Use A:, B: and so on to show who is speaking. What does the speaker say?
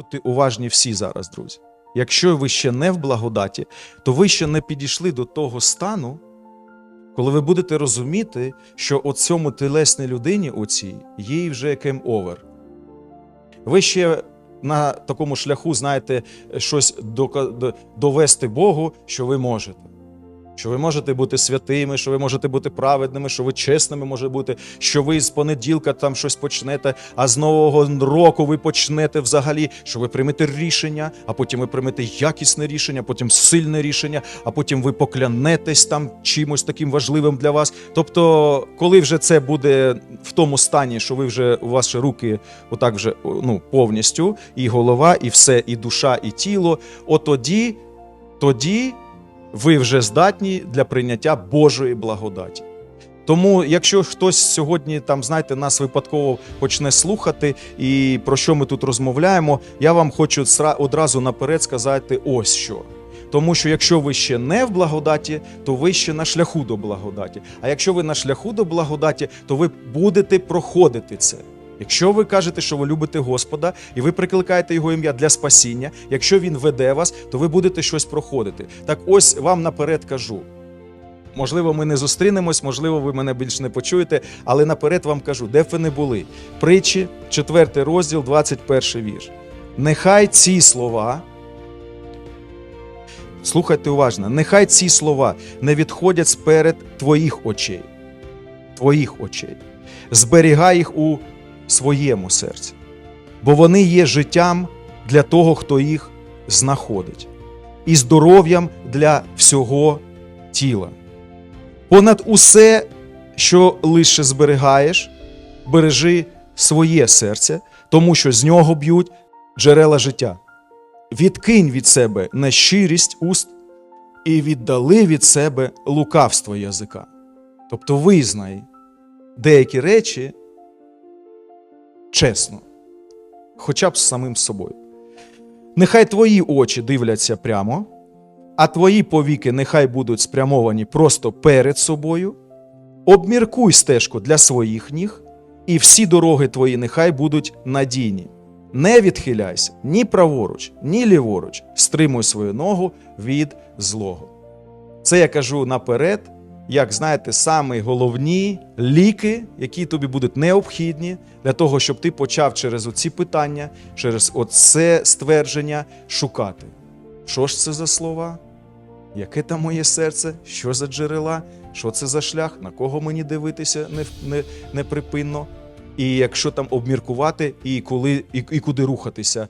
A: Будьте уважні всі зараз, друзі. Якщо ви ще не в благодаті, то ви ще не підійшли до того стану, коли ви будете розуміти, що от цьому телесній людині оцій їй вже game over. Ви ще на такому шляху знаєте щось довести Богу, що ви можете. Що ви можете бути святими, що ви можете бути праведними, що ви чесними може бути, що ви з понеділка там щось почнете, а з нового року ви почнете взагалі, що ви приймете рішення, а потім ви приймете якісне рішення, потім сильне рішення, а потім ви поклянетесь там чимось таким важливим для вас. Тобто, коли вже це буде в тому стані, що ви вже у ще руки отак вже ну, повністю, і голова, і все, і душа, і тіло, от тоді, тоді ви вже здатні для прийняття Божої благодаті. Тому, якщо хтось сьогодні там, знаєте, нас випадково почне слухати, і про що ми тут розмовляємо, я вам хочу одразу наперед сказати ось що. Тому що якщо ви ще не в благодаті, то ви ще на шляху до благодаті. А якщо ви на шляху до благодаті, то ви будете проходити це. Якщо ви кажете, що ви любите Господа, і ви прикликаєте його ім'я для спасіння, якщо він веде вас, то ви будете щось проходити. Так ось вам наперед кажу. Можливо, ми не зустрінемось, можливо, ви мене більш не почуєте, але наперед вам кажу, де б ви не були. Притчі, 4 розділ, 21 вірш. Нехай ці слова. Слухайте уважно, нехай ці слова не відходять сперед твоїх очей. Твоїх очей. Зберігай їх у своєму серці, бо вони є життям для того, хто їх знаходить, і здоров'ям для всього тіла. Понад усе, що лише зберігаєш, бережи своє серце, тому що з нього б'ють джерела життя. Відкинь від себе нещирість уст і віддали від себе лукавство язика. Тобто визнай деякі речі чесно, хоча б з самим собою. Нехай твої очі дивляться прямо, а твої повіки нехай будуть спрямовані просто перед собою. Обміркуй стежку для своїх ніг, і всі дороги твої нехай будуть надійні. Не відхиляйся ні праворуч, ні ліворуч, стримуй свою ногу від злого. Це я кажу наперед, як знаєте, самі головні ліки, які тобі будуть необхідні для того, щоб ти почав через оці питання, через оце ствердження шукати. Що ж це за слова? Яке там моє серце? Що за джерела? Що це за шлях? На кого мені дивитися не, не, неприпинно? І якщо там обміркувати, і коли і, і куди рухатися.